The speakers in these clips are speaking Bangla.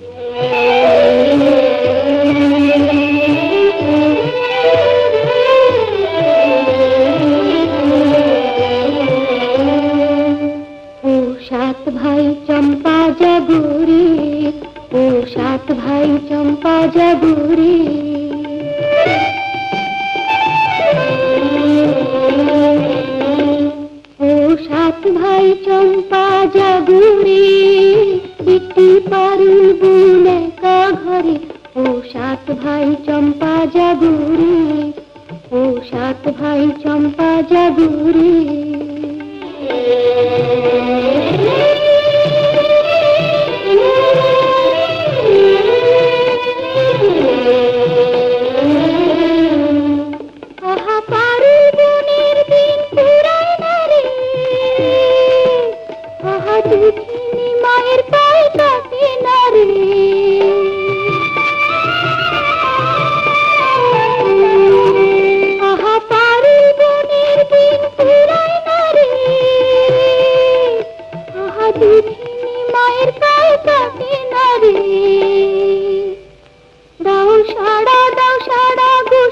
Yeah. সাত ভাই চম্পা জাগুরি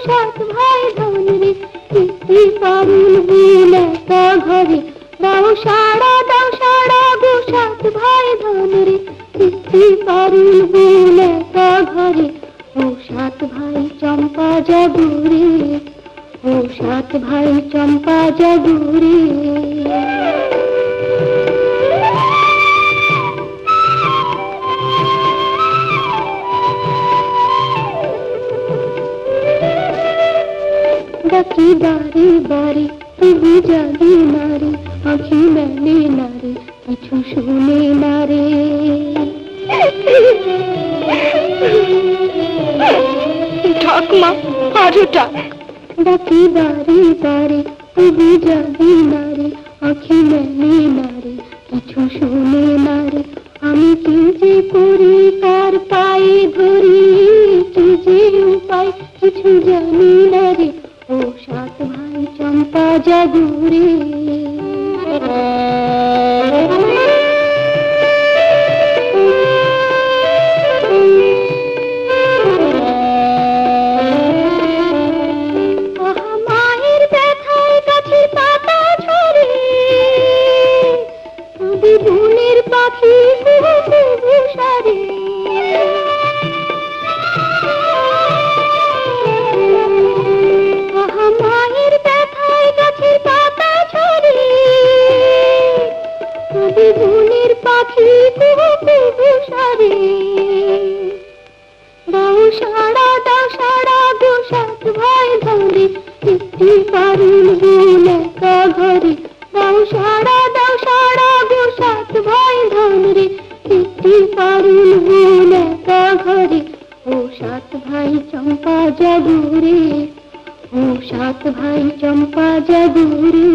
সাত ভাই ধন রে একটি পারুল বিল একা ঘরে দাও সাড়া দাও সাড়া গো সাত ভাই ধন রে একটি পারুল বিল একা ঘরে ও সাত ভাই চম্পা জাগুরে ও সাত ভাই চম্পা জাগুরে ডাকি বারে বারে তবু জানে না রে আঁখি মেলে না রে কিছু শুনে না রে ঠাকমা আরও ডাক। ডাকি বারে বারে তবু জানে না রে আঁখি মেলে না রে কিছু শুনে না রে আমি কি যে সাত ভাই চম্পা জাগুরে বনের পাখি কুহু কুহু দাও ভাই ধরে। একটি পারুল বুন একা ঘরে। দাও সাড়া দাও সাড়া গো ভাই ধরে। একটি পারুল বুন একা ঘরে। ও ভাই চম্পা জাগুরে ও সাত ভাই চম্পা জাগুরে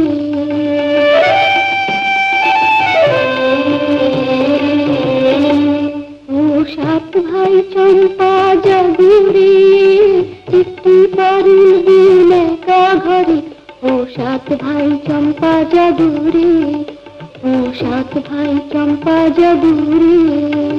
জাগুরে ও সাত ভাই চম্পা জাগুরে